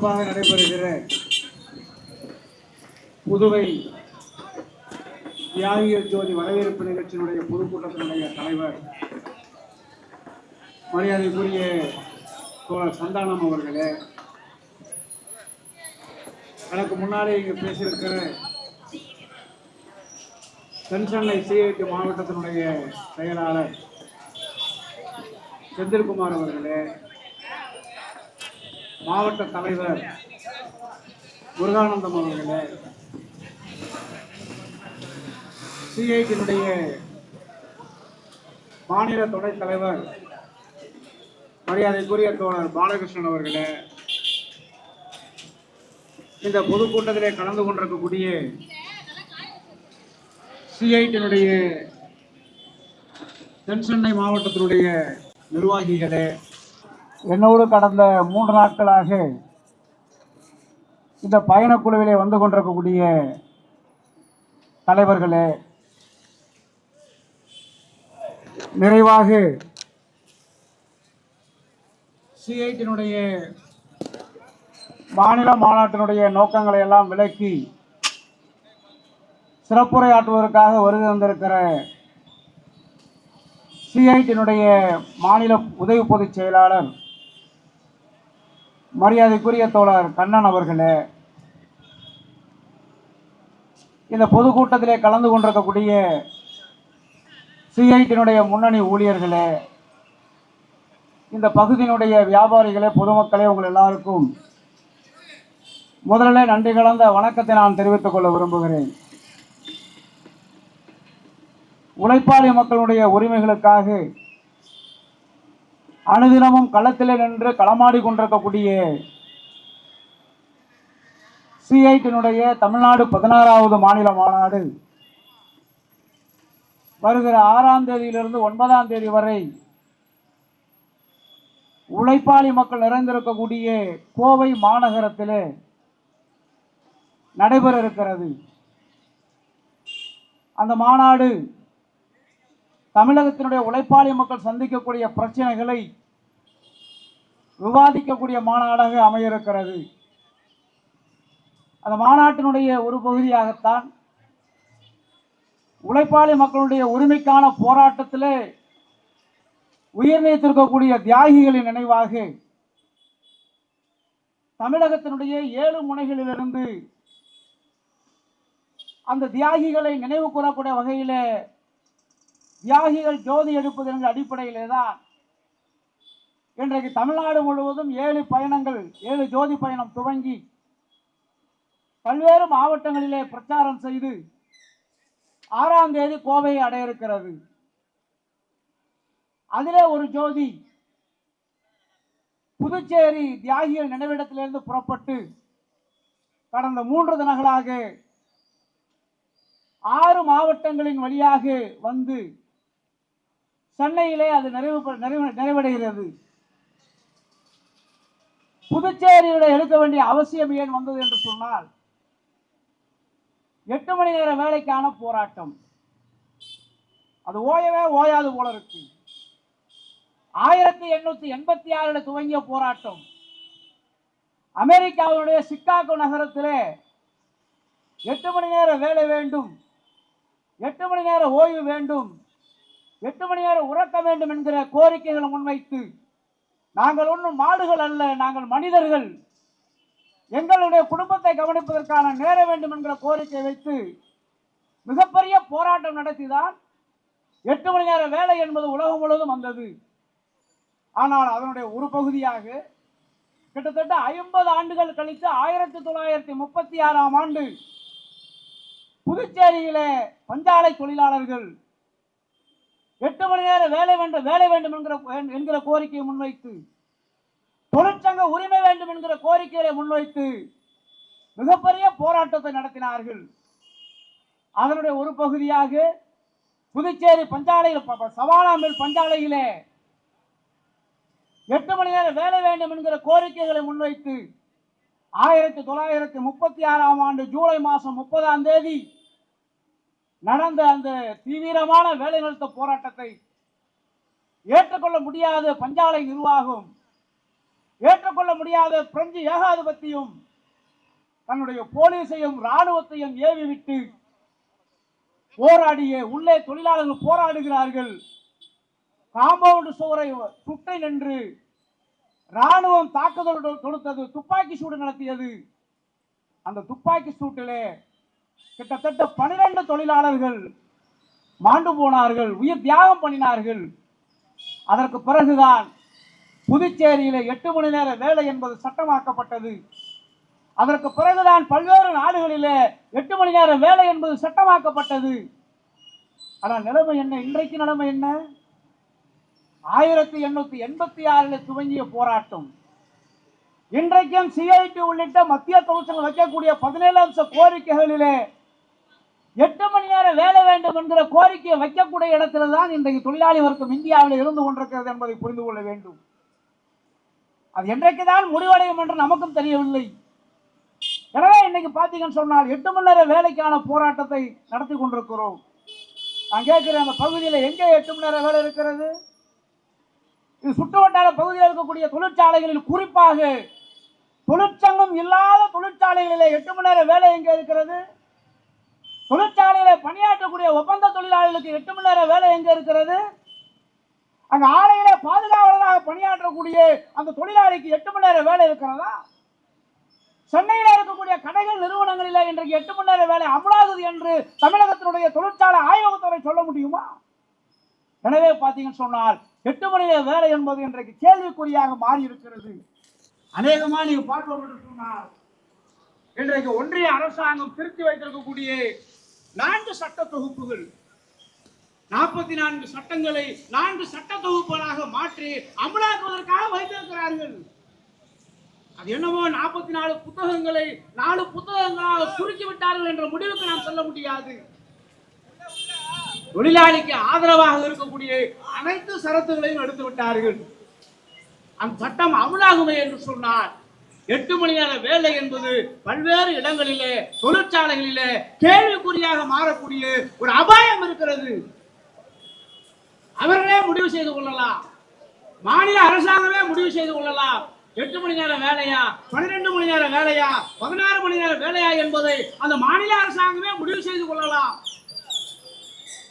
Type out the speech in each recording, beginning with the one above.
சிறப்பாக நடைபெறுகிற புதுவை தியாகியர் ஜோதி வரவேற்பு நிகழ்ச்சியினுடைய பொதுக்கூட்டத்தினுடைய தலைவர் மரியாதைக்குரிய தோழர் சந்தானம் அவர்களே எனக்கு முன்னாலே இங்கே பேசியிருக்கிற தென்சென்னை சிஐடி மாவட்டத்தினுடைய செயலாளர் செந்தில்குமார் அவர்களே மாவட்ட தலைவர் முருகானந்தம் அவர்களே சிஐடியினுடைய மாநில துணைத் தலைவர் மரியாதைக்குரிய தோழர் பாலகிருஷ்ணன் அவர்களே இந்த பொதுக்கூட்டத்திலே கலந்து கொண்டிருக்கக்கூடிய சிஐடியினுடைய தென்சென்னை மாவட்டத்தினுடைய நிர்வாகிகளே என்னோடு கடந்த மூன்று நாட்களாக இந்த பயணக்குழுவிலே வந்து கொண்டிருக்கக்கூடிய தலைவர்களே நிறைவாக சிஐடியினுடைய மாநில மாநாட்டினுடைய நோக்கங்களை எல்லாம் விளக்கி சிறப்புரையாற்றுவதற்காக வருகை வந்திருக்கிற சிஐடியினுடைய மாநில உதவி பொதுச் செயலாளர் மரியாதைக்குரிய தோழர் கண்ணன் அவர்களே இந்த பொதுக்கூட்டத்திலே கலந்து கொண்டிருக்கக்கூடிய சிஐடியினுடைய முன்னணி ஊழியர்களே இந்த பகுதியினுடைய வியாபாரிகளே பொதுமக்களே உங்கள் எல்லாருக்கும் முதலிலே நன்றி கலந்த வணக்கத்தை நான் தெரிவித்துக் கொள்ள விரும்புகிறேன். உழைப்பாளி மக்களுடைய உரிமைகளுக்காக அனுதினமும் களத்தில் நின்று களமாடி கொண்டிருக்கக்கூடிய சிஐடினுடைய தமிழ்நாடு பதினாறாவது மாநில மாநாடு. வருகிற ஆறாம் தேதியிலிருந்து ஒன்பதாம் தேதி வரை உழைப்பாளி மக்கள் நிறைந்திருக்கக்கூடிய கோவை மாநகரத்திலே நடைபெற இருக்கிறது. அந்த மாநாடு தமிழகத்தினுடைய உழைப்பாளி மக்கள் சந்திக்கக்கூடிய பிரச்சனைகளை விவாதிக்கக்கூடிய மாநாடாக அமைய இருக்கிறது அந்த மாநாட்டினுடைய ஒரு பகுதியாகத்தான் உழைப்பாளி மக்களுடைய உரிமைக்கான போராட்டத்திலே உயிர் நீத்திருக்கக்கூடிய தியாகிகளின் நினைவாக தமிழகத்தினுடைய ஏழு முனைகளிலிருந்து அந்த தியாகிகளை நினைவு கூறக்கூடிய வகையில் தியாகிகள் ஜோதி எடுப்பது என்ற அடிப்படையிலே தான் இன்றைக்கு தமிழ்நாடு முழுவதும் ஏழு பயணங்கள் ஏழு ஜோதி பயணம் துவங்கி பல்வேறு மாவட்டங்களிலே பிரச்சாரம் செய்து ஆறாம் தேதி கோவையை அடைய இருக்கிறது அதிலே ஒரு ஜோதி புதுச்சேரி தியாகிகள் நினைவிடத்திலிருந்து புறப்பட்டு கடந்த மூன்று தினங்களாக ஆறு மாவட்டங்களின் வழியாக வந்து சென்னையிலே அது நிறைவு பெ- நிறைவு நிறைவடைகிறது. புதுச்சேரியில் எடுக்க வேண்டிய அவசியம் ஏன் வந்தது என்று சொன்னால் எட்டு மணி நேர வேலைக்கான போராட்டம். அது ஓயவே ஓயாது போல இருக்கு. ஆயிரத்தி எண்ணூத்தி எண்பத்தி ஆறுல துவங்கிய போராட்டம். அமெரிக்காவினுடைய சிக்காகோ நகரத்திலே எட்டு மணி நேர வேலை வேண்டும் எட்டு மணி நேர ஓய்வு வேண்டும் எட்டு மணி நேரம் உறக்க வேண்டும் என்கிற கோரிக்கைகளை முன்வைத்து நாங்கள் ஒன்றும் மாடுகள் அல்ல நாங்கள் மனிதர்கள். எங்களுடைய குடும்பத்தை கவனிப்பதற்கான நேர வேண்டும் என்கிற கோரிக்கை வைத்து மிகப்பெரிய போராட்டம் நடத்திதான் எட்டு மணி நேர வேலை என்பது உலகம் முழுவதும் வந்தது. ஆனால் அதனுடைய ஒரு பகுதியாக கிட்டத்தட்ட ஐம்பது ஆண்டுகள் கழித்து ஆயிரத்தி தொள்ளாயிரத்தி முப்பத்தி ஆறாம் ஆண்டு புதுச்சேரியிலே பஞ்சாலை தொழிலாளர்கள் எட்டு மணி நேரம் வேலை வேண்டும் வேலை வேண்டும் என்கிற என்கிற கோரிக்கையை முன்வைத்து தொழிற்சங்க உரிமை வேண்டும் என்கிற கோரிக்கையை முன்வைத்து மிகப்பெரிய போராட்டத்தை நடத்தினார்கள். அதனுடைய ஒரு பகுதியாக புதுச்சேரி பஞ்சாலையில் சவாலாமில் பஞ்சாலையிலே எட்டு மணி நேரம் வேலை வேண்டும் என்கிற கோரிக்கைகளை முன்வைத்து ஆயிரத்தி தொள்ளாயிரத்தி முப்பத்தி ஆறாம் ஆண்டு ஜூலை மாதம் முப்பதாம் தேதி நடந்த அந்த தீவிரமான வேலைநிறுத்த போராட்டத்தை ஏற்றுக்கொள்ள முடியாத பஞ்சாலை நிர்வாகம் ஏற்றுக்கொள்ள முடியாத பிரெஞ்சு ஏகாதிபத்தியம் தன்னுடைய போலீஸையும் ராணுவத்தையும் ஏவி விட்டு போராடிய உள்ளே தொழிலாளர்கள் போராடுகிறார்கள். காம்பவுண்ட் சுவரை சுட்டை நின்று ராணுவம் தாக்குதல் தொடுத்தது துப்பாக்கி சூடு நடத்தியது. அந்த துப்பாக்கி சூட்டிலே கிட்டத்தட்ட பனிரெண்டு தொழிலாளர்கள் மாண்டு போனார்கள் உயிர் தியாகம் பண்ணினார்கள். அதற்கு பிறகுதான் புதுச்சேரியில் எட்டு மணி நேர வேலை என்பது சட்டமாக்கப்பட்டது. அதற்கு பிறகுதான் பல்வேறு நாடுகளிலே எட்டு மணி நேர வேலை என்பது சட்டமாக்கப்பட்டது. ஆனால் நிலைமை என்ன? இன்றைக்கு நிலைமை என்ன? ஆயிரத்தி எண்ணூத்தி எண்பத்தி ஆறில் துவங்கிய போராட்டம். இன்றைக்கும் சிஐடி உள்ளிட்ட மத்திய தொழிற்சங்கம் வைக்கக்கூடிய பதினேழு அம்ச கோரிக்கைகளிலே எட்டு மணி நேரம் வேலை வேண்டும் என்கிற கோரிக்கையை வைக்கக்கூடிய இடத்துல தான் இன்றைக்கு தொழிலாளி வர்க்கம் இந்தியாவில் இருந்து கொண்டிருக்கிறது என்பதை புரிந்து கொள்ள வேண்டும். அது என்றைக்கு தான் முடிவடையும் என்று நமக்கும் தெரியவில்லை. எனவே இன்னைக்கு பார்த்தீங்கன்னு சொன்னால் எட்டு மணி நேர வேலைக்கான போராட்டத்தை நடத்தி கொண்டிருக்கிறோம். நான் கேட்கிறேன் அந்த பகுதியில் எங்கே எட்டு மணி நேர வேலை இருக்கிறது? இது சுற்று வட்டார பகுதியில் இருக்கக்கூடிய தொழிற்சாலைகளில் குறிப்பாக தொழிற்சங்கம் இல்லாத தொழிற்சாலைகளிலே எட்டு மணி நேரம் வேலை எங்கே இருக்கிறது? தொழிற்சாலையில பணியாற்றக்கூடிய ஒப்பந்த தொழிலாளர்களுக்கு எட்டு மணி நேரம் வேலை எங்கே இருக்கிறது? அங்க ஆலையில பாதுகாவலராக பணியாற்றக்கூடிய அந்த தொழிலாளிக்கு எட்டு மணி நேரம் வேலை இருக்கிறதா? சென்னையில் இருக்கக்கூடிய கடைகள் நிறுவனங்களில் இன்றைக்கு எட்டு மணி நேர வேலை அமலாகுது என்று தமிழகத்தினுடைய தொழிற்சாலை ஆய்வகத்துறை சொல்ல முடியுமா? எனவே பார்த்தீங்கன்னு சொன்னால் எட்டு மணி நேர வேலை என்பது இன்றைக்கு கேள்விக்குறியாக மாறி இருக்கிறது அநேகமா நீங்க பார்ப்போம் என்று சொன்னால் இன்றைக்கு ஒன்றிய அரசாங்கம் திருத்தி வைத்திருக்கக்கூடிய நான்கு சட்ட தொகுப்புகள் நாற்பத்தி நான்கு சட்டங்களை நான்கு சட்ட தொகுப்புகளாக மாற்றி அமலாக்குவதற்காக வைத்திருக்கிறார்கள். அது என்னமோ நாற்பத்தி நாலு புத்தகங்களை நாலு புத்தகங்களாக சுருக்கி விட்டார்கள் என்ற முடிவுக்கு நாம் சொல்ல முடியாது. தொழிலாளிக்கு ஆதரவாக இருக்கக்கூடிய அனைத்து சரத்துகளையும் எடுத்து விட்டார்கள். அந்த சட்டம் அமலாகுமே என்று சொன்னார். எட்டு மணி நேர வேலை என்பது பல்வேறு இடங்களிலே தொழிற்சாலைகளிலே கேள்விக்குறியாக மாறக்கூடிய ஒரு அபாயம் இருக்கிறது. அவர்களே முடிவு செய்து கொள்ளலாம். மாநில அரசாங்கமே முடிவு செய்து கொள்ளலாம். எட்டு மணி நேரம் வேலையா பன்னிரெண்டு மணி நேரம் வேலையா பதினாறு மணி நேரம் வேலையா என்பதை அந்த மாநில அரசாங்கமே முடிவு செய்து கொள்ளலாம்.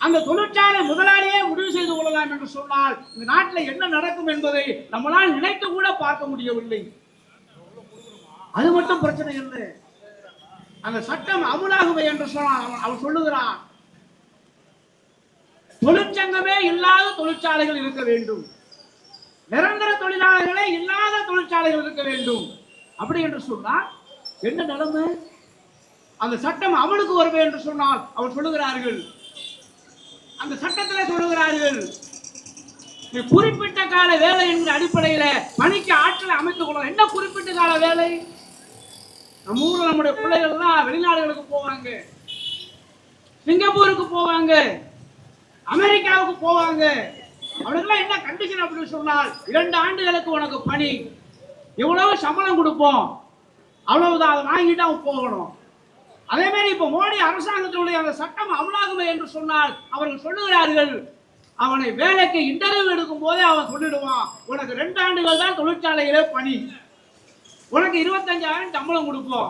அந்த தொழிற்சாலை முதலாளியே முடிவு செய்து கொள்ளலாம் என்று சொன்னால் இந்த நாட்டில் என்ன நடக்கும் என்பதை நம்மளால் நினைத்து கூட பார்க்க முடியவில்லை. அது மட்டும் பிரச்சனை இல்லை. அந்த சட்டம் அமுலாகுவை என்று சொன்னால் அவன் அவன் சொல்லுகிறான். தொழிற்சங்கமே இல்லாத தொழிற்சாலைகள் இருக்க வேண்டும். நிரந்தர தொழிலாளர்களே இல்லாத தொழிற்சாலைகள் இருக்க வேண்டும். அப்படி என்று சொன்னால் என்ன நிலைமை அந்த சட்டம் அமலுக்கு வருவே என்று சொன்னால் அவர் சொல்லுகிறார்கள் அந்த சட்டத்தில் சொல்லுகிறார்கள். குறிப்பிட்ட கால வேலை என்கிற அடிப்படையில பணிக்கு ஆற்றலை அமைத்துக் கொள்ளலாம் என்ன குறிப்பிட்ட கால வேலை? நம்ம ஊர்ல நம்முடைய பிள்ளைகள் தான் வெளிநாடுகளுக்கு போவாங்க. சிங்கப்பூருக்கு போவாங்க. அமெரிக்காவுக்கு போவாங்க. அவனுக்கெல்லாம் என்ன கண்டிஷன் அப்படின்னு சொன்னால் இரண்டு ஆண்டுகளுக்கு உனக்கு பணி. எவ்வளவு சம்பளம் கொடுப்போம். அவ்வளவுதான். அதை வாங்கிட்டு அவன் போகணும். அதே மாதிரி இப்போ மோடி அரசாங்கத்தினுடைய அந்த சட்டம் அமலாகுமே என்று சொன்னால் அவர்கள் சொல்லுகிறார்கள் அவனை வேலைக்கு இன்டர்வியூ எடுக்கும் போதே அவன் சொல்லிடுவான் உனக்கு ரெண்டு ஆண்டுகள் தான் தொழிற்சாலையிலே பணி. உனக்கு இருபத்தஞ்சாயிரம் சம்பளம் கொடுப்போம்.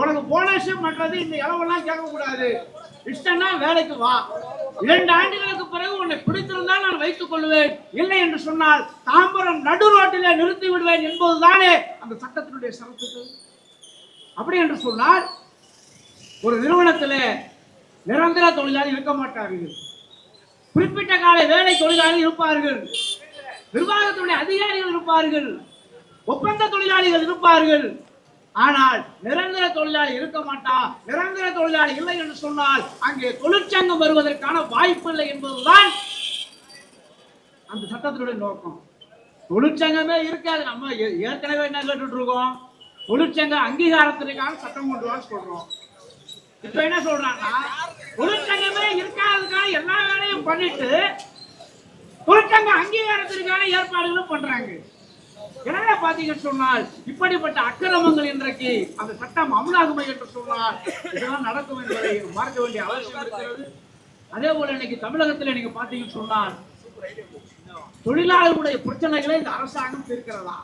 உனக்கு போனஸ் மற்றது இந்த இளவெல்லாம் கேட்கக்கூடாது. இஷ்டம்னா வேலைக்கு வா. இரண்டு ஆண்டுகளுக்கு பிறகு உன்னை பிடித்திருந்தால் நான் வைத்துக் கொள்வேன். இல்லை என்று சொன்னால் தாம்பரம் நடு ரோட்டிலே நிறுத்தி விடுவேன் என்பதுதானே அந்த சட்டத்தினுடைய சரத்துகள் அப்படி என்று சொன்னால் ஒரு நிறுவனத்தில் நிரந்தர தொழிலாளி இருக்க மாட்டார்கள். குறிப்பிட்ட கால வேலை தொழிலாளி இருப்பார்கள். நிர்வாகத்துடைய அதிகாரிகள் இருப்பார்கள். ஒப்பந்த தொழிலாளிகள் இருப்பார்கள். ஆனால் நிரந்தர தொழிலாளி இருக்க மாட்டா நிரந்தர தொழிலாளி இல்லை என்று சொன்னால் அங்கே தொழிற்சங்கம் வருவதற்கான வாய்ப்பு இல்லை என்பதுதான் அந்த சட்டத்தினுடைய நோக்கம். தொழிற்சங்கமே இருக்காது. நம்ம ஏ- ஏற்கனவே என்ன கேட்டுட்டு இருக்கோம்? தொழிற்சங்க அங்கீகாரத்திற்கான சட்டம் கொண்டு வர சொல்றோம். இப்ப என்ன சொல்றாங்கன்னா தொழிற்சங்கமே இருக்காததுக்கான எல்லா வேலையும் பண்ணிட்டு தொழிற்சங்க அங்கீகாரத்திற்கான ஏற்பாடுகளும் பண்றாங்க. எனவே பாத்தீங்கன்னு சொன்னால் இப்படிப்பட்ட அக்கிரமங்கள் இன்றைக்கு அந்த சட்டம் அமலாகுமை என்று சொன்னால் இதெல்லாம் நடக்கும் என்பதை பார்க்க வேண்டிய அவசியம் இருக்கிறது. அதே போல இன்னைக்கு தமிழகத்தில் நீங்க பாத்தீங்கன்னு சொன்னால் தொழிலாளர்களுடைய பிரச்சனைகளை இந்த அரசாங்கம் தீர்க்கிறதா?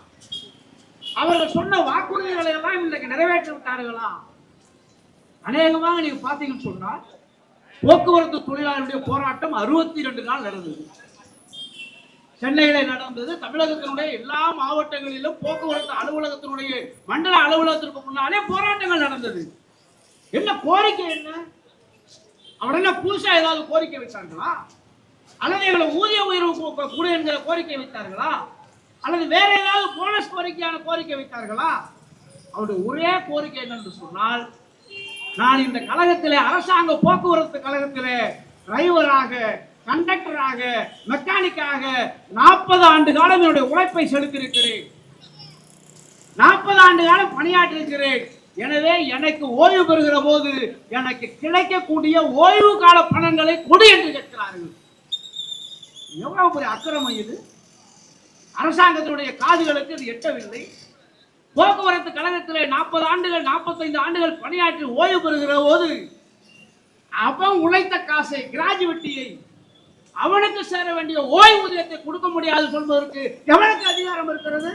அவர்கள் சொன்ன வாக்குறுதிகளை எல்லாம் இன்றைக்கு நிறைவேற்றி விட்டார்களா? அநேகமாக நீங்க பாத்தீங்கன்னு சொன்னா போக்குவரத்து தொழிலாளர்களுடைய போராட்டம் அறுபத்தி ரெண்டு நாள் நடந்தது. சென்னையில நடந்தது. தமிழகத்தினுடைய எல்லா மாவட்டங்களிலும் போக்குவரத்து அலுவலகத்தினுடைய மண்டல அலுவலகத்திற்கு முன்னாலே போராட்டங்கள் நடந்தது. என்ன கோரிக்கை என்ன? அவர் என்ன புதுசா ஏதாவது கோரிக்கை வச்சாங்களா அல்லது எங்களை ஊதிய உயர்வு கு- என்கிற கோரிக்கை வைத்தார்களா? அல்லது வேற ஏதாவது போனஸ் கோரிக்கையான கோரிக்கை வைத்தார்களா? அவருடைய ஒரே கோரிக்கை என்னென்று சொன்னால் நான் இந்த கழகத்திலே அரசாங்க போக்குவரத்து கழகத்திலே டிரைவராக கண்டக்டராக மெக்கானிக்காக நாற்பது ஆண்டு காலம் என்னுடைய உழைப்பை செலுத்தியிருக்கிறேன். நாற்பது ஆண்டு காலம் பணியாற்றிருக்கிறேன் எனவே எனக்கு ஓய்வு பெறுகிற போது எனக்கு கிடைக்கக்கூடிய ஓய்வு கால பணங்களை கொடு என்று கேட்கிறார்கள். எவ்வளவு பெரிய அக்கிரமம் இது? அரசாங்கத்தினுடைய காதுகளுக்கு இது எட்டவில்லை. போக்குவரத்து கழகத்தில் நாற்பது ஆண்டுகள் நாற்பத்தைந்து ஆண்டுகள் பணியாற்றி ஓய்வு பெறுகிற போது அவன் உழைத்த காசை கிராஜுவேட்டியை அவனுக்கு சேர வேண்டிய ஓய்வூதியத்தை கொடுக்க முடியாது சொல்வதற்கு எவனுக்கு அதிகாரம் இருக்கிறது?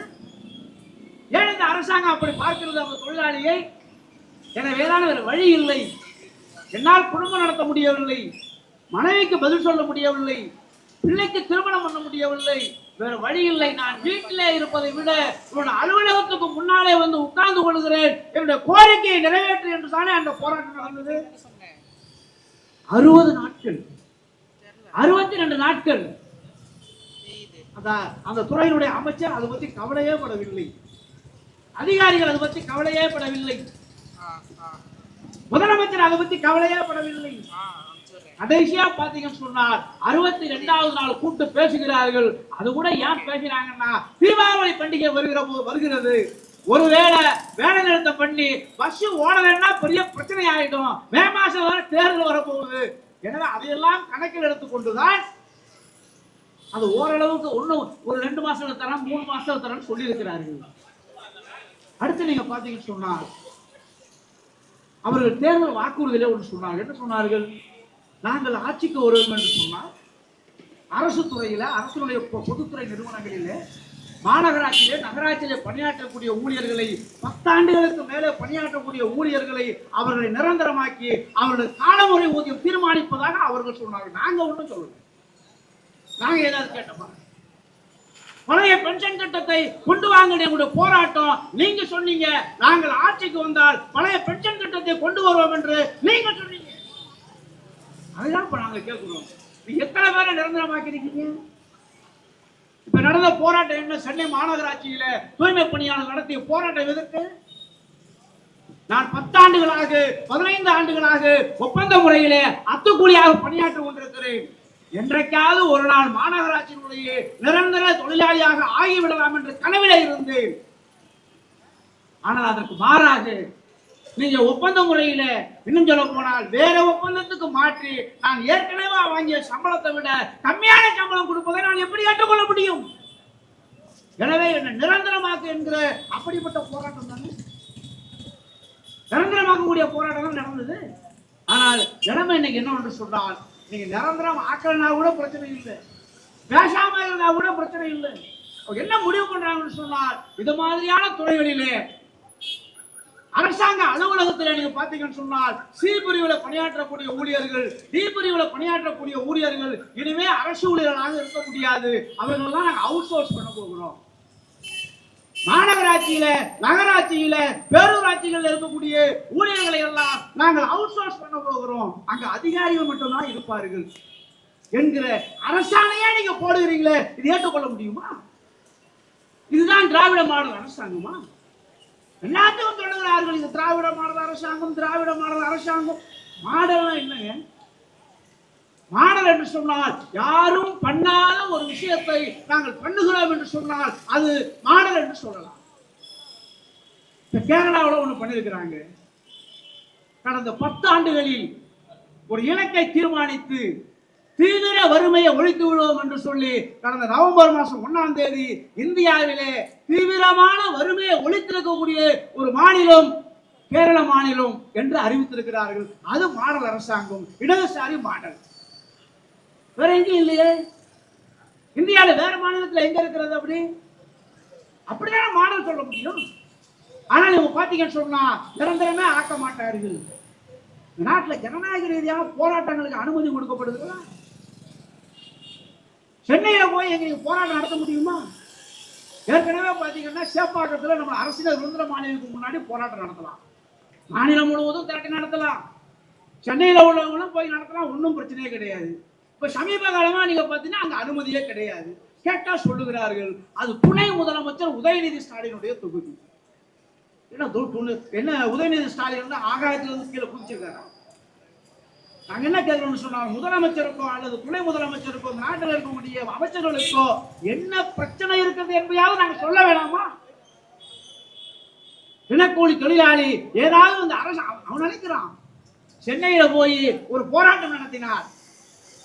ஏன் இந்த அரசாங்கம் அப்படி பார்க்கிறது அந்த தொழிலாளியை? எனவேதான் வேறு வழி இல்லை. என்னால் குடும்பம் நடத்த முடியவில்லை. மனைவிக்கு பதில் சொல்ல முடியவில்லை. பிள்ளைக்கு திருமணம் பண்ண முடியவில்லை. வேறு வழி இல்லை. நான் வீட்டிலே இருப்பதை விட உன் அலுவலகத்துக்கு முன்னாலே வந்து உட்கார்ந்து கொள்கிறேன். என்னுடைய கோரிக்கையை நிறைவேற்று என்று தானே அந்த போராட்டம் நடந்தது? அறுபது நாட்கள். அறுபத்தி ரெண்டு நாட்கள். அந்த துறையினுடைய அமைச்சர் அதை பத்தி கவலையே படவில்லை. அதிகாரிகள் அதை பத்தி கவலையே படவில்லை. முதலமைச்சர் அதை பத்தி கவலையே படவில்லை. கடைசியா பாத்தீங்கன்னு சொன்னார் அறுபத்தி ரெண்டாவது நாள் கூட்டு பேசுகிறார்கள். அது கூட ஏன் பேசுறாங்கன்னா தீபாவளி பண்டிகை வருகிற போது வருகிறது. ஒருவேளை வேலை நிறுத்தம் பண்ணி பஸ் ஓடலைன்னா பெரிய பிரச்சனை ஆயிடும் மே மாசம் வர தேர்தல் வரப்போகுது. எனவே அதையெல்லாம் கணக்கில் எடுத்துக்கொண்டுதான் அது ஓரளவுக்கு ஒண்ணும் ஒரு ரெண்டு மாசம் தரேன் மூணு மாசம் தரேன்னு சொல்லியிருக்கிறார்கள். அடுத்து நீங்க பாத்தீங்கன்னு சொன்னால் அவர்கள் தேர்தல் வாக்குறுதியிலே ஒன்று சொன்னார்கள். என்ன சொன்னார்கள்? நாங்கள் ஆட்சிக்கு வருவோம் என்று சொன்னால் அரசு துறையில் அரசுடைய பொ- பொதுத்துறை நிறுவனங்களிலே மாநகராட்சியிலே நகராட்சியிலே பணியாற்றக்கூடிய ஊழியர்களை பத்தாண்டுகளுக்கு மேலே பணியாற்றக்கூடிய ஊழியர்களை அவர்களை நிரந்தரமாக்கி அவர்களுடைய காலமுறை ஊதியம் தீர்மானிப்பதாக அவர்கள் சொன்னார்கள் நாங்கள் ஒன்றும் சொல்லல நாங்கள் ஏதாவது கேட்டோமா? பழைய பென்ஷன் திட்டத்தை கொண்டு வாங்க எங்களுடைய போராட்டம். நீங்க சொன்னீங்க. நாங்கள் ஆட்சிக்கு வந்தால் பழைய பென்ஷன் திட்டத்தை கொண்டு வருவோம் என்று நீங்க சொன்னீங்க. அதுதான் இப்போ நாங்கள் கேட்குறோம் நீங்க எத்தனை பேரை நிரந்தரமாக்கிருக்கீங்க இப்ப நடந்த போராட்டம் என்ன? சென்னை மாநகராட்சியில தூய்மை பணியாளர் நடத்திய போராட்டம் எதற்கு? நான் பத்தாண்டுகளாக பதினைந்து ஆண்டுகளாக ஒப்பந்த முறையிலே அத்துக்கூலியாக பணியாற்றி கொண்டிருக்கிறேன். என்றைக்காவது ஒரு நாள் மாநகராட்சியினுடைய நிரந்தர தொழிலாளியாக ஆகிவிடலாம் என்று கனவிலே இருந்தேன். ஆனால் அதற்கு மாறாக நீங்க ஒப்பந்த முறையில இன்னும் சொல்ல போனால் வேற ஒப்பந்தத்துக்கு மாற்றி நான் ஏற்கனவே வாங்கிய சம்பளத்தை விட கம்மியான சம்பளம் கொடுப்பதை நான் எப்படி ஏற்றுக்கொள்ள முடியும்? எனவே என்ன நிரந்தரமாக்கு என்கிற அப்படிப்பட்ட போராட்டம் தானே? நிரந்தரமாக்கக்கூடிய போராட்டம் தான் நடந்தது. ஆனால் நிலைமை இன்னைக்கு என்ன ஒன்று சொன்னால் நீங்க நிரந்தரம் ஆக்கலனா கூட பிரச்சனை இல்லை. பேசாம இருந்தா கூட பிரச்சனை இல்லை. என்ன முடிவு பண்றாங்கன்னு சொன்னால் இது மாதிரியான துறைகளிலே அரசாங்க அலுவலகத்தில் நீங்க பாத்தீங்கன்னு சொன்னால் சி பிரிவுல பணியாற்றக்கூடிய ஊழியர்கள் டி பிரிவுல பணியாற்றக்கூடிய ஊழியர்கள் இனிமே அரசு ஊழியர்களாக இருக்க முடியாது. அவர்கள் தான் நாங்கள் அவுட் சோர்ஸ் பண்ண போகிறோம். மாநகராட்சியில நகராட்சியில பேரூராட்சிகளில் இருக்கக்கூடிய ஊழியர்களை எல்லாம் நாங்கள் அவுட் சோர்ஸ் பண்ண போகிறோம். அங்க அதிகாரிகள் மட்டும்தான் இருப்பார்கள். என்கிற அரசாணையே நீங்க போடுகிறீங்களே இது ஏற்றுக்கொள்ள முடியுமா? இதுதான் திராவிட மாடல் அரசாங்கமா? எல்லாத்தையும் தொடங்குகிறார்கள் இது திராவிட மாடல் அரசாங்கம் திராவிட மாடல் அரசாங்கம். மாடல்னா என்னங்க? மாடல் என்று சொன்னால் யாரும் பண்ணாத ஒரு விஷயத்தை நாங்கள் பண்ணுகிறோம் என்று சொன்னால் அது மாடல் என்று சொல்லலாம். இந்த கேரளாவில் ஒண்ணு பண்ணியிருக்கிறாங்க. கடந்த பத்து ஆண்டுகளில் ஒரு இலக்கை தீர்மானித்து தீவிர வறுமையை ஒழித்து விடுவோம் என்று சொல்லி கடந்த நவம்பர் மாதம் ஒன்றாம் தேதி இந்தியாவிலே தீவிரமான வறுமையை ஒழித்திருக்கக்கூடிய ஒரு மாநிலம் கேரள மாநிலம் என்று அறிவித்திருக்கிறார்கள். அது மாடல் அரசாங்கம் இடதுசாரி மாடல். வேற எங்கேயும் இல்லையே. இந்தியாவில் வேற மாநிலத்தில் எங்க இருக்கிறது அப்படி? அப்படிதான் மாடல் சொல்ல முடியும். ஆனால் இவங்க பார்த்தீங்கன்னு சொன்னா நிரந்தரமே ஆக்க மாட்டார்கள். நாட்டில் ஜனநாயக ரீதியான போராட்டங்களுக்கு அனுமதி கொடுக்கப்படுதுங்களா? சென்னையில் போய் எங்களுக்கு போராட்டம் நடத்த முடியுமா? ஏற்கனவே பார்த்தீங்கன்னா சேப்பாக்கத்தில் நம்ம அரசியல் சுதந்திர மாநிலத்துக்கு முன்னாடி போராட்டம் நடத்தலாம். மாநிலம் முழுவதும் திரட்டி நடத்தலாம். சென்னையில் உள்ளவங்களும் போய் நடத்தலாம் ஒன்றும் பிரச்சனையே கிடையாது. இப்போ சமீப காலமாக நீங்கள் பார்த்தீங்கன்னா அங்க அனுமதியே கிடையாது. கேட்டால் சொல்லுகிறார்கள். அது துணை முதலமைச்சர் உதயநிதி ஸ்டாலினுடைய தொகுதி. என்ன என்ன உதயநிதி ஸ்டாலின் வந்து ஆகாயத்துல கீழே குதிச்சிருக்காரா? நாங்க என்ன கேட்கணும்னு சொன்னா முதலமைச்சருக்கோ அல்லது துணை முதலமைச்சருக்கோ நாட்டில் இருக்கக்கூடிய அமைச்சர்களுக்கோ என்ன பிரச்சனை இருக்குது என்பதையாவது நாங்க சொல்ல வேணாமா? தினக்கூலி தொழிலாளி ஏதாவது இந்த அரசு அவன் அவன் நினைக்கிறான். சென்னையில போய் ஒரு போராட்டம் நடத்தினார்.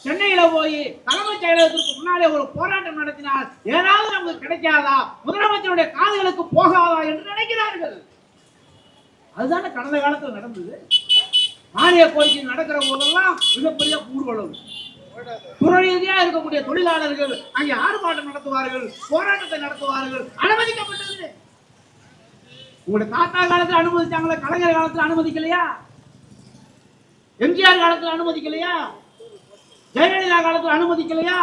சென்னையில போய் தலைமைச் செயலகத்திற்கு முன்னாலே ஒரு போராட்டம் நடத்தினால் ஏதாவது நமக்கு கிடைக்காதா? முதலமைச்சருடைய காதுகளுக்கு போகாதா என்று நினைக்கிறார்கள். அதுதானே கடந்த காலத்தில் நடந்தது? மானிய கோரிக்கை நடக்கிற போதெல்லாம் மிகப்பெரிய ஊர்வலம். துறையா இருக்கக்கூடிய தொழிலாளர்கள் அங்கே ஆர்ப்பாட்டம் நடத்துவார்கள் போராட்டத்தை நடத்துவார்கள் அனுமதிக்கப்பட்டது. உங்களுடைய தாத்தா காலத்துல அனுமதிச்சாங்களா கலைஞர் காலத்துல அனுமதிக்கலையா? எம்ஜிஆர் காலத்தில் அனுமதிக்கலையா? ஜெயலலிதா காலத்தில் அனுமதிக்கலையா?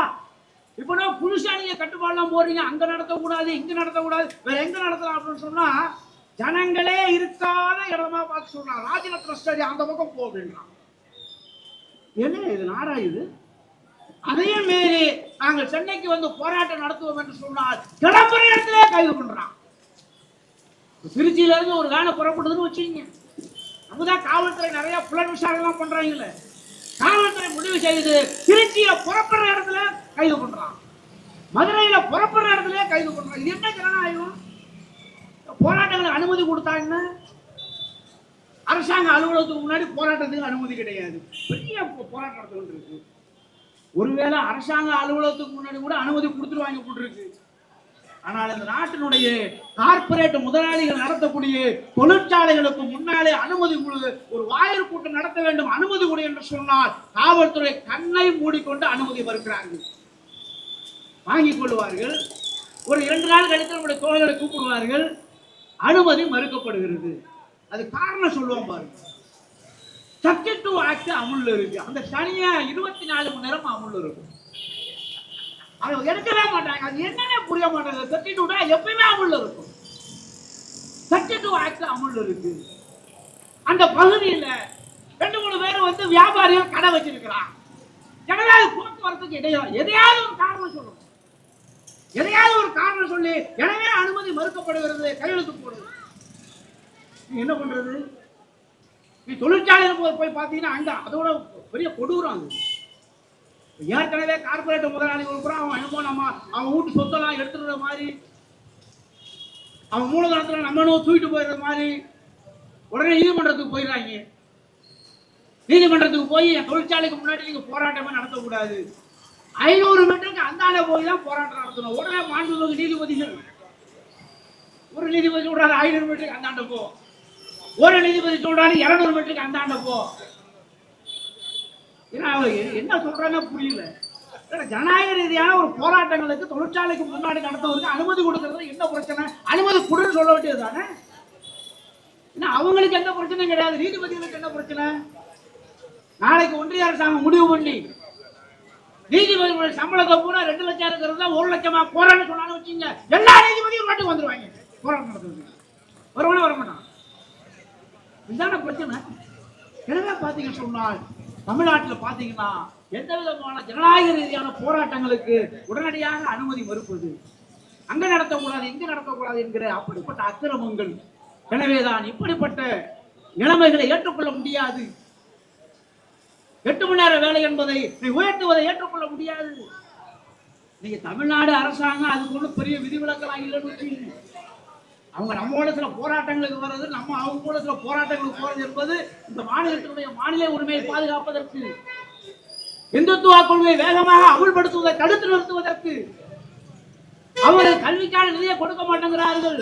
இப்போ புதுசா நீங்க கட்டுப்பாடுலாம் போடுறீங்க. அங்க நடத்தக்கூடாது இங்க நடத்தக்கூடாது வேற எங்க நடத்தலாம் அப்படின்னு சொன்னா ஜனங்களே இருக்காத இடமா பார்த்து சொல்றான் ராஜரத்ன ஸ்டடி அந்த பக்கம் போ அப்படின்றான் என்ன இது? நாடா இது? அதையும் மீறி நாங்கள் சென்னைக்கு வந்து போராட்டம் நடத்துவோம் என்று சொன்னால் கிளம்புற இடத்துல கைது பண்றான். திருச்சியில இருந்து ஒரு வேலை புறப்படுதுன்னு வச்சுக்கீங்க. அப்பதான் காவல்துறை நிறைய புலன் விசாரணைலாம் பண்றாங்கல்ல காவல்துறை முடிவு செய்து திருச்சியில புறப்படுற இடத்துல கைது பண்றான். மதுரையில புறப்படுற இடத்துல கைது பண்றான். இது என்ன ஜனநாயகம்? போராட்டங்களுக்கு அனுமதி கொடுத்தா என்ன? அரசாங்க அலுவலகத்துக்கு முன்னாடி போராட்டத்துக்கு அனுமதி கிடையாது. பெரிய போராட்டம் இருக்கு. ஒருவேளை அரசாங்க அலுவலகத்துக்கு முன்னாடி கூட அனுமதி கொடுத்துருவாங்க போட்டு ஆனால் இந்த நாட்டினுடைய கார்பரேட் முதலாளிகள் நடத்தக்கூடிய தொழிற்சாலைகளுக்கு முன்னாலே அனுமதி கொடு ஒரு வாயிற் கூட்டம் நடத்த வேண்டும் அனுமதி கொடு என்று சொன்னால் காவல்துறை கண்ணை மூடிக்கொண்டு அனுமதி மறுக்கிறார்கள். வாங்கிக் கொள்வார்கள் ஒரு இரண்டு நாள் கழித்து நம்முடைய தோழர்களை கூப்பிடுவார்கள். அனுமதி மறுக்கப்படுகிறது. அது காரணம் சொல்லுவோம் பாருங்க. சப்ஜெக்ட் டு ஆக்ட் அமுல்ல இருக்கு. அந்த சனியா இருபத்தி நாலு மணி நேரம் அமுல்ல இருக்கும். அவங்க எடுக்கவே மாட்டாங்க. அது என்னன்னே புரிய மாட்டாங்க சப்ஜெக்ட் டூ எப்பயுமே அமுல்ல இருக்கும். சப்ஜெக்ட் டு ஆக்ட் அமுல்ல இருக்கு. அந்த பகுதியில் ரெண்டு மூணு பேர் வந்து வியாபாரிகள் கடை வச்சிருக்கிறான் எனவே அது போக்குவரத்துக்கு இடையில. எதையாவது ஒரு காரணம் சொல்லணும் எதையாவது ஒரு காரணம் சொல்லி எனவே அனுமதி மறுக்கப்படுகிறது கையெழுத்து போடுது. நீ என்ன பண்றது? நீ தொழிற்சாலையில் போய் போய் பார்த்தீங்கன்னா அங்கே அதோட பெரிய கொடூரம் அது. ஏற்கனவே கார்பரேட் முதலாளி கூட அவன் என்னமோ நம்ம அவன் வீட்டு சொத்தெல்லாம் எடுத்துடுற மாதிரி அவன் மூலதனத்தில் நம்ம என்னவோ தூக்கிட்டு போயிடுற மாதிரி உடனே நீதிமன்றத்துக்கு போயிடுறாங்க. நீதிமன்றத்துக்கு போய் என் தொழிற்சாலைக்கு முன்னாடி நீங்கள் போராட்டமே நடத்தக்கூடாது. ஐநூறு மீட்டருக்கு அந்தாண்ட போய் தான் போராட்டம் நடத்தணும். உடனே மாண்புமிகு நீதிபதிகள் ஒரு நீதிபதி சொல்றாரு ஐநூறு மீட்டருக்கு அந்தாண்ட போ. ஒரு நீதிபதி சொல்றாரு இருநூறு மீட்டருக்கு அந்தாண்ட போ. ஏன்னா என்ன சொல்றாங்க புரியல. ஏன்னா ஜனநாயக ரீதியான ஒரு போராட்டங்களுக்கு தொழிற்சாலைக்கு முன்னாடி நடத்துவதற்கு அனுமதி கொடுக்கறது என்ன பிரச்சனை? அனுமதி கொடுன்னு சொல்ல வேண்டியது தானே ஏன்னா அவங்களுக்கு எந்த பிரச்சனையும் கிடையாது. நீதிபதிகளுக்கு என்ன பிரச்சனை? நாளைக்கு ஒன்றிய அரசாங்கம் முடிவு பண்ணி நீதிபதிகளுடைய சம்பளத்தை பூரா ரெண்டு லட்சம் இருக்கிறது ஒரு லட்சமா போறேன்னு சொன்னாலும் வச்சுங்க எல்லா நீதிபதியும் ஒரு வாட்டி வந்துருவாங்க. போராட்டம் நடத்துறது வருவானே வர மாட்டான் பிரச்சனை. எனவே பார்த்தீங்கன்னு சொன்னால் தமிழ்நாட்டில் பார்த்தீங்கன்னா எந்த விதமான ஜனநாயக ரீதியான போராட்டங்களுக்கு உடனடியாக அனுமதி மறுப்பது. அங்கே நடத்தக்கூடாது இங்கே நடத்தக்கூடாது என்கிற அப்படிப்பட்ட அக்கிரமங்கள். எனவேதான் இப்படிப்பட்ட நிலைமைகளை ஏற்றுக்கொள்ள முடியாது. எட்டு மணி நேர வேலை என்பதை நீ உயர்த்துவதை ஏற்றுக்கொள்ள முடியாது. நீங்க தமிழ்நாடு அரசாங்கம் அதுக்கு ஒன்றும் பெரிய விதிவிலக்கெல்லாம் இல்லைன்னு வச்சுக்கோங்க அவங்க நம்மோட சில போராட்டங்களுக்கு வர்றது நம்ம அவங்க கூட சில போராட்டங்களுக்கு போறது என்பது இந்த மாநிலத்தினுடைய மாநில உரிமையை பாதுகாப்பதற்கு இந்துத்துவ கொள்கையை வேகமாக அமுல்படுத்துவதை தடுத்து நிறுத்துவதற்கு அவர்கள் கல்விக்கான நிதியை கொடுக்க மாட்டேங்கிறார்கள்.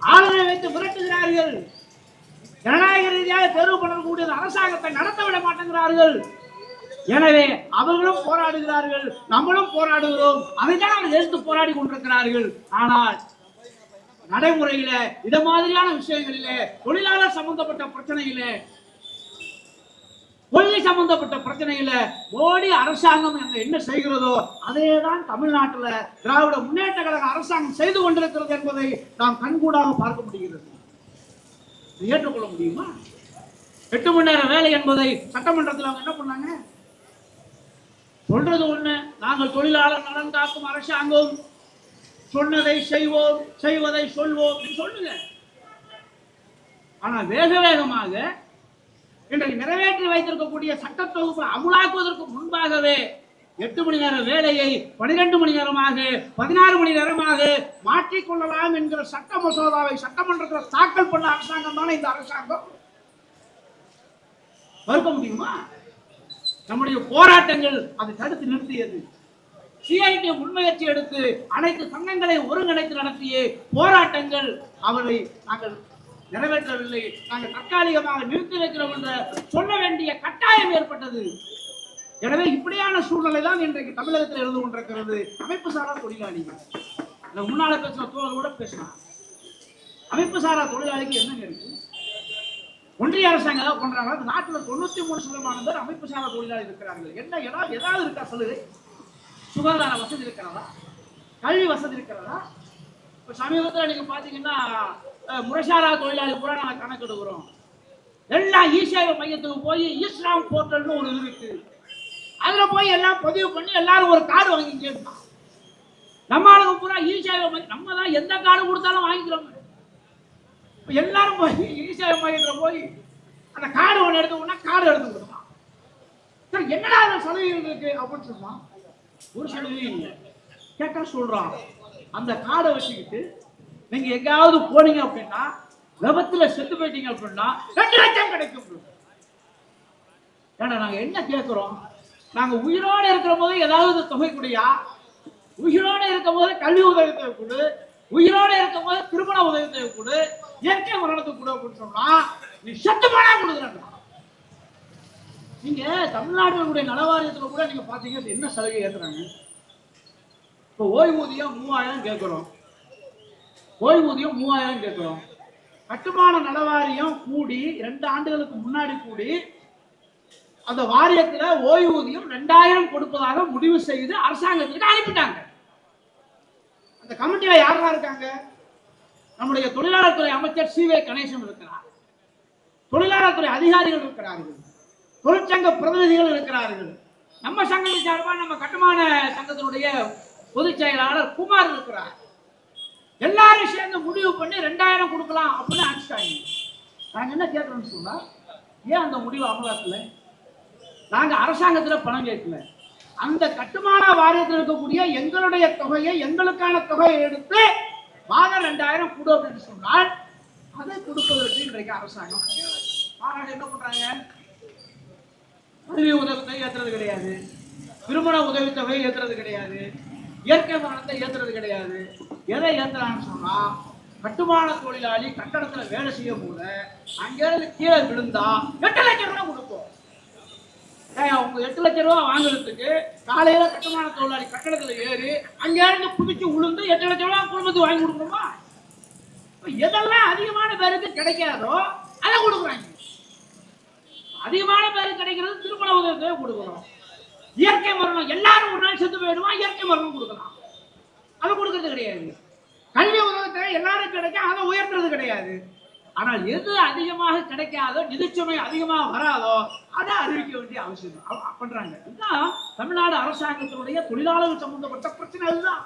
ஆளுநரை வைத்து மிரட்டுகிறார்கள். ஜனநாயக ரீதியாக தேர்வு பண்ணக்கூடிய அரசாங்கத்தை நடத்த விட மாட்டேங்கிறார்கள். எனவே அவர்களும் போராடுகிறார்கள் நம்மளும் போராடுகிறோம். அதைத்தான் அவர்கள் எதிர்த்து போராடி கொண்டிருக்கிறார்கள். ஆனால் நடைமுறையில இத மாதிரியான விஷயங்களில தொழிலாளர் சம்பந்தப்பட்ட பிரச்சனையில கொள்கை சம்பந்தப்பட்ட பிரச்சனையில மோடி அரசாங்கம் என்ன செய்கிறதோ அதே தான் தமிழ்நாட்டில் திராவிட முன்னேற்ற கழக அரசாங்கம் செய்து கொண்டிருக்கிறது என்பதை நாம் கண்கூடாக பார்க்க முடிகிறது. ஏற்றுக்கொள்ள முடியுமா? எட்டு மணி நேரம் வேலை என்பதை சட்டமன்றத்தில் அவங்க என்ன பண்ணாங்க? சொல்றது ஒண்ணு. நாங்கள் தொழிலாளர் நலன் காக்கும் அரசாங்கம். சொன்னதை செய்வோம் செய்வதை சொல்வோம். சொல்லுங்க. ஆனா வேக வேகமாக இன்றைக்கு நிறைவேற்றி வைத்திருக்கக்கூடிய சட்ட தொகுப்பு அமுலாக்குவதற்கு முன்பாகவே எட்டு மணி நேர வேலையை பனிரெண்டு மணி நேரமாக பதினாறு மணி நேரமாக மாற்றிக்கொள்ளலாம் என்கிற சட்ட மசோதாவை சட்டமன்றத்தில் தாக்கல் பண்ண அரசாங்கம் தானே இந்த அரசாங்கம்? மறுக்க முடியுமா? நம்முடைய போராட்டங்கள் அதை தடுத்து நிறுத்தியது. சிஐடி முன்முயற்சி எடுத்து அனைத்து சங்கங்களை ஒருங்கிணைத்து நடத்திய போராட்டங்கள் அவரை நாங்கள் நிறைவேற்றவில்லை. நாங்கள் தற்காலிகமாக நிறுத்தி வைக்கிறோம் என்ற சொல்ல வேண்டிய கட்டாயம் ஏற்பட்டது. எனவே இப்படியான சூழ்நிலை தான் இன்றைக்கு தமிழகத்தில் இருந்து கொண்டிருக்கிறது. அமைப்பு சாரா தொழிலாளிகள். இந்த முன்னால பேசின தோழர் கூட பேசினார் அமைப்பு சாரா தொழிலாளிக்கு என்னங்க இருக்கு? ஒன்றிய அரசாங்கம் ஏதாவது பண்றாங்க நாட்டில் தொண்ணூத்தி மூணு சதமானம் பேர் அமைப்பு சாரா தொழிலாளி இருக்கிறார்கள். என்ன ஏதாவது ஏதாவது இருக்கா சொல்லுது சுகாதார வசதி இருக்கிறதா? கல்வி வசதி இருக்கிறதா? இப்போ சமீபத்தில் நீங்க பாத்தீங்கன்னா முறைசாரா தொழிலாளி கூட நாங்கள் கணக்கெடுக்கிறோம். எல்லாம் இ மையத்துக்கு போய் இஸ்லாம் போர்ட்டல்னு ஒரு இது இருக்குது அதில் போய் எல்லாம் பதிவு பண்ணி எல்லாரும் ஒரு கார்டு வாங்கி கேட்பான் நம்ம ஆளுங்க பூரா ஈஷாவை மாதிரி நம்ம தான் எந்த கார்டு கொடுத்தாலும் வாங்கிக்கிறோம். எல்லாரும் போய் ஈஷாவை சேவை மையத்தில் போய் அந்த கார்டு ஒன்று எடுத்து கார்டு எடுத்து கொடுப்பான் சரி என்னடா அந்த சலுகைகள் இருக்கு அப்படின்னு சொல்லுவான் ஒரு சலுகை இல்லை. கேட்டா சொல்கிறான் அந்த கார்டை வச்சுக்கிட்டு நீங்கள் எங்கேயாவது போனீங்க அப்படின்னா விபத்தில் செத்து போயிட்டீங்க அப்படின்னா ரெண்டு லட்சம் கிடைக்கும். ஏன்னா நாங்கள் என்ன கேட்குறோம் நாங்க உயிரோடு இருக்கிற போது ஏதாவது தொகை கொடுயா? உயிரோடு இருக்கும் போது கல்வி உதவி தேவை கொடு. உயிரோட இருக்கும் போது திருமண உதவி தேவை கொடு. இயற்கை மரணத்துக்கு கொடு அப்படின்னு சொன்னா நீ செத்து போனா கொடுக்குறாங்க நீங்க தமிழ்நாட்டினுடைய நலவாரியத்துல கூட நீங்க பாத்தீங்கன்னா என்ன சலுகை ஏத்துறாங்க? இப்போ ஓய்வூதியம் மூவாயிரம் கேட்கிறோம் ஓய்வூதியம் மூவாயிரம் கேட்கிறோம் கட்டுமான நலவாரியம் கூடி ரெண்டு ஆண்டுகளுக்கு முன்னாடி கூடி அந்த வாரியத்துல ஓய்வூதியம் ரெண்டாயிரம் கொடுப்பதாக முடிவு செய்து அரசாங்கத்துக்கு அனுப்பிட்டாங்க. அந்த கமிட்டியில யாரெல்லாம் இருக்காங்க? நம்முடைய தொழிலாளர் துறை அமைச்சர் சி வே கணேசன் இருக்கிறார். தொழிலாளர் துறை அதிகாரிகள் இருக்கிறார்கள். தொழிற்சங்க பிரதிநிதிகள் இருக்கிறார்கள். நம்ம சங்கத்தின் சார்பாக நம்ம கட்டுமான சங்கத்தினுடைய பொதுச் செயலாளர் குமார் இருக்கிறார். எல்லாரும் சேர்ந்து முடிவு பண்ணி ரெண்டாயிரம் கொடுக்கலாம் அப்படின்னு அனுப்பிச்சிட்டாங்க. நாங்கள் என்ன கேட்கறோம்னு சொன்னால் ஏன் அந்த முடிவு அமலாக்கலை? நாங்க அரசாங்கத்துல பணம் கேட்கல. அந்த கட்டுமான வாரியத்தில் இருக்கக்கூடிய எங்களுடைய தொகையை எங்களுக்கான தொகையை எடுத்து மாதம் ரெண்டாயிரம் கொடு அப்படின்னு சொன்னால் அதை கொடுப்பதற்கு இன்றைக்கு அரசாங்கம் கிடையாது இருக்கு. என்ன பண்றாங்க? கல்வி உதவித்தொகை ஏற்றுறது கிடையாது. திருமண உதவித்தொகை ஏற்றுறது கிடையாது. இயற்கை மரணத்தை ஏற்றுறது கிடையாது. எதை ஏற்றுறான்னு சொன்னா கட்டுமான தொழிலாளி கட்டடத்துல வேலை செய்யும் போது அங்கிருந்து கீழே விழுந்தா எட்டு லட்சம் ரூபாய் கொடுப்போம். அவங்க எட்டு லட்சம் ரூபா வாங்குறதுக்கு காலையில கட்டுமான தொழிலாளி கட்டடத்துல ஏறி அங்கிருந்து குதிச்சு உளுந்து எட்டு லட்ச ரூபா குடும்பத்துக்கு வாங்கி கொடுக்கணுமா? எதெல்லாம் அதிகமான பேருக்கு கிடைக்காதோ அதை கொடுக்குறாங்க. அதிகமான பேருக்கு கிடைக்கிறது திருமண உதவியை கொடுக்கணும் இயற்கை மரணம் எல்லாரும் ஒரு நாள் செத்து போயிடுமா? இயற்கை மரணம் கொடுக்கலாம். அதை கொடுக்கறது கிடையாது. கல்வி உதவித்தொகை எல்லாரும் கிடைக்கும் அதை உயர்த்துறது கிடையாது. ஆனால் எது அதிகமாக கிடைக்காதோ நிதிச்சுமை அதிகமாக வராதோ அதை அறிவிக்க வேண்டிய அவசியம் பண்றாங்க. இதுதான் தமிழ்நாடு அரசாங்கத்தினுடைய தொழிலாளர்கள் சம்பந்தப்பட்ட பிரச்சனை அதுதான்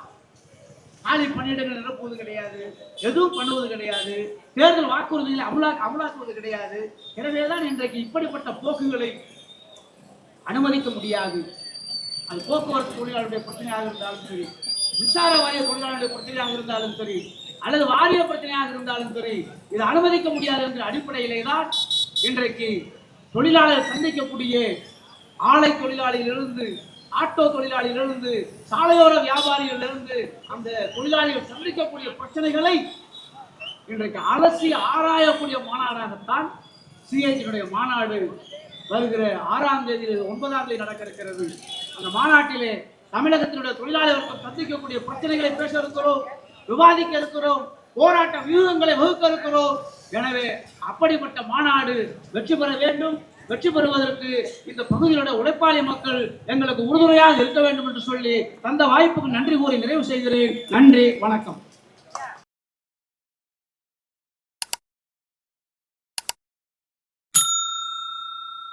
காலி பணியிடங்கள் நிரப்புவது கிடையாது எதுவும் பண்ணுவது கிடையாது தேர்தல் வாக்குறுதிகளை அமலா அமலாக்குவது கிடையாது. எனவேதான் இன்றைக்கு இப்படிப்பட்ட போக்குகளை அனுமதிக்க முடியாது. அது போக்குவரத்து தொழிலாளருடைய பிரச்சனையாக இருந்தாலும் சரி மின்சார வாரிய தொழிலாளருடைய பிரச்சனையாக இருந்தாலும் சரி அல்லது வாரிய பிரச்சனையாக இருந்தாலும் சரி இது அனுமதிக்க முடியாது என்ற அடிப்படையிலே தான் இன்றைக்கு தொழிலாளர் சந்திக்கக்கூடிய ஆலை தொழிலாளியிலிருந்து ஆட்டோ தொழிலாளியிலிருந்து சாலையோர வியாபாரிகளிலிருந்து அந்த தொழிலாளிகள் சந்திக்கக்கூடிய பிரச்சனைகளை இன்றைக்கு அலசி ஆராயக்கூடிய மாநாடாகத்தான் சிஐடியினுடைய மாநாடு வருகிற ஆறாம் தேதி ஒன்பதாம் தேதி நடக்க இருக்கிறது. அந்த மாநாட்டிலே தமிழகத்தினுடைய தொழிலாளர்கள் சந்திக்கக்கூடிய பிரச்சனைகளை பேச இருக்கிறோம் விவாதிக்க இருக்கிறோம் போராட்ட வியூகங்களை வகுக்க இருக்கிறோம் எனவே அப்படிப்பட்ட மாநாடு வெற்றி பெற வேண்டும். வெற்றி பெறுவதற்கு இந்த பகுதியிலுடைய உழைப்பாளி மக்கள் எங்களுக்கு உறுதுணையாக இருக்க வேண்டும் என்று சொல்லி தந்த வாய்ப்புக்கு நன்றி கூறி நிறைவு செய்கிறேன். நன்றி வணக்கம்.